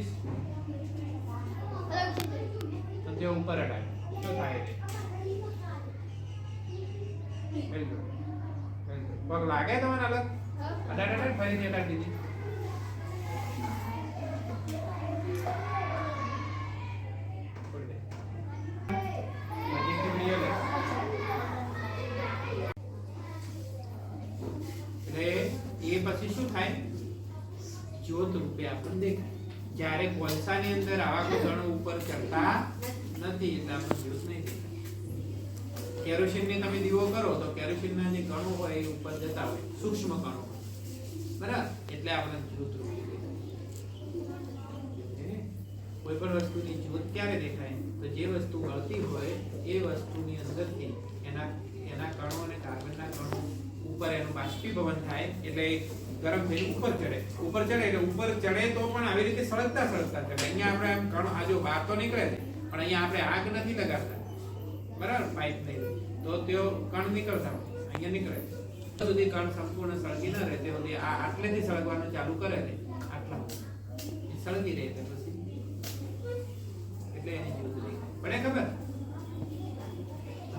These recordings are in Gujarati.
પચીસ. તો તે ઉપર અડાય. શું થાય. પગ લાગે તમારે અલગ? અડાડ અડાડ ફરીથી અડાડ દીધી એ પછી શું થાય? જ્યોત રૂપે આપણને દેખાય. જ્યારે કોલસાની અંદર આવા કોઈ ઉપર ચડતા નથી, એટલે આપણે જ્યુસ નહીં દેખાય કેરોસીનની તમે દીવો કરો તો કેરોસીનના જે કણો હોય એ ઉપર જતા હોય, સૂક્ષ્મ કણો. બરાબર? એટલે આપણે જ્યોત કોઈ પણ વસ્તુની જ્યોત ક્યારે દેખાય? તો જે વસ્તુ ગળતી હોય એ વસ્તુની અંદરથી એના એના કણો અને કાર્બનના કણો ઉપર એનું બાષ્પીભવન થાય, એટલે ગરમ થઈને ઉપર ચડે. ઉપર ચડે એટલે ઉપર ચડે તો પણ આવી રીતે સળગતા સળગતા ચડે. અહીંયા આપણે આમ કણો આ બહાર તો નીકળે છે, પણ અહીંયા આપણે આગ નથી લગાડતા. બરાબર? પાઇપ નહીં તો તેઓ કણ નીકળતા અહીંયા નીકળે સુધી કણ સંપૂર્ણ સળગી ન રહે. તે સુધી આ આટલેથી સળગવાનું ચાલુ કરે છે, આટલા. સળગી રહે એટલે પછી. એટલે એની જ્યોત પડે ખબર?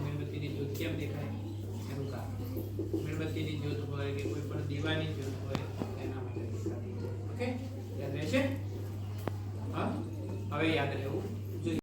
મીણબત્તીની જ્યોત કેમ દેખાય? એનું કારણ. મીણબત્તીની જ્યોત હોય કે કોઈ પણ દીવાની જરૂર હોય, એના માટે. ઓકે? યાદ રહેશે? હા? હવે યાદ રહેવું.